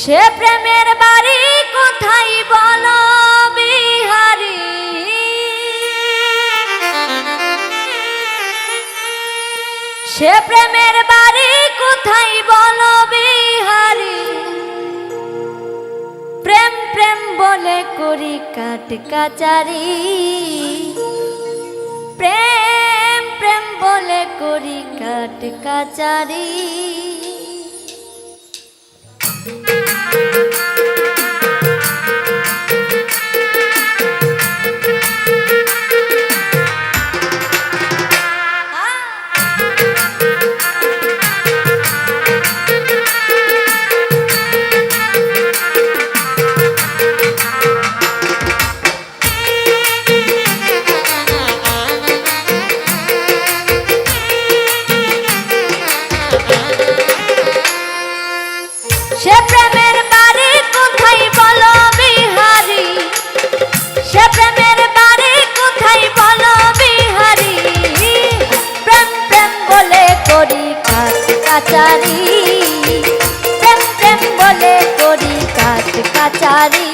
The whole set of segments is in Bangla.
সে প্রেমের বাড়ি কোথায় বল বিহারি? সে প্রেমের বাড়ি কোথায় বল বিহারি? প্রেম প্রেম বলে করি কাট কাচারি। প্রেম প্রেম বলে করি কাট কাচারি। Hari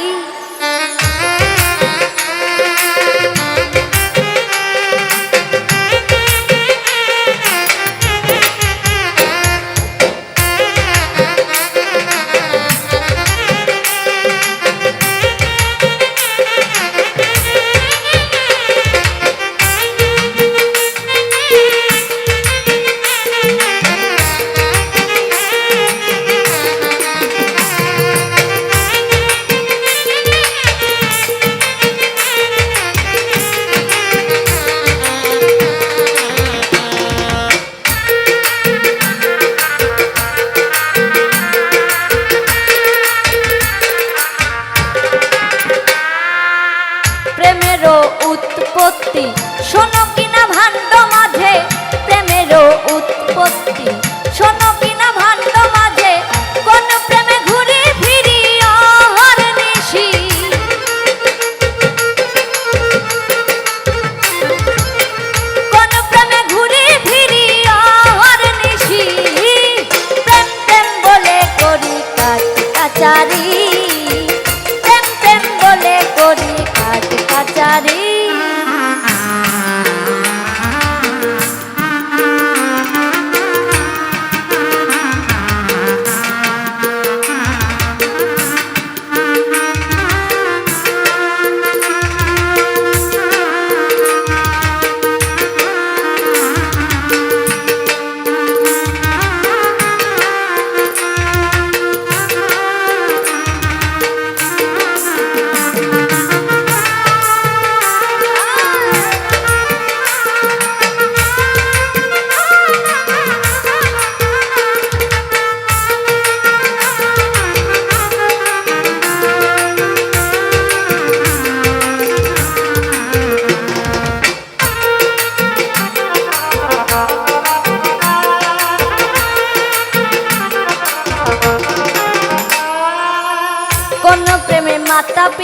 সোনাম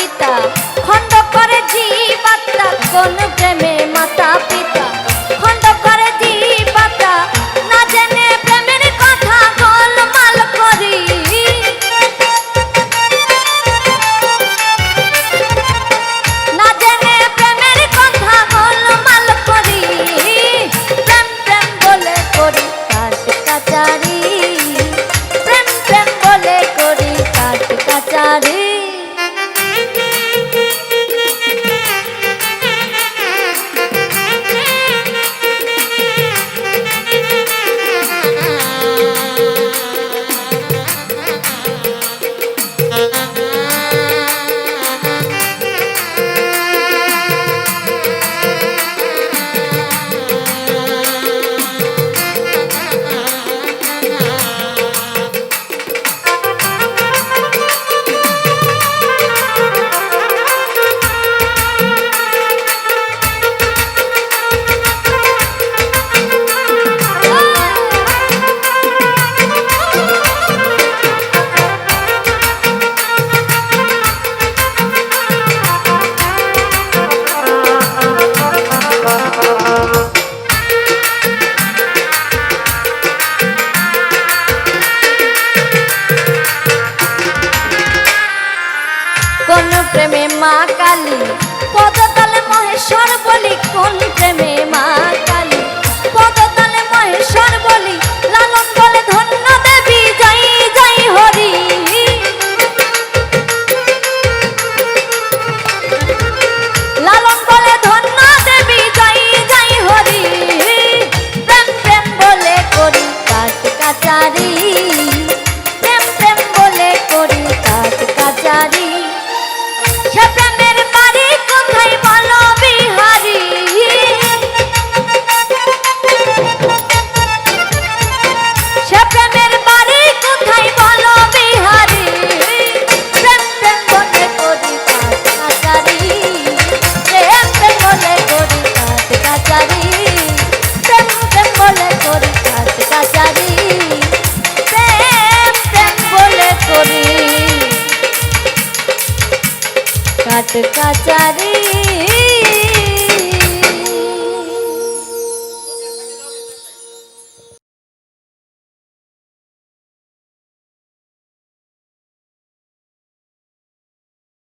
পিতা খণ্ড করে জীবাত্মা কোন প্রেমে কোন প্রেমে মা কালী পদতলে মহেশ্বর বলি, লালন বলে ধন্য দেবী, জয় জয় হরি। লালন বলে ধন্য দেবী, জয় জয় হরি। প্রেম প্রেম বলে করি কাট কাচারি। প্রেম প্রেম বলে করি কাট কাচারি। কাচারি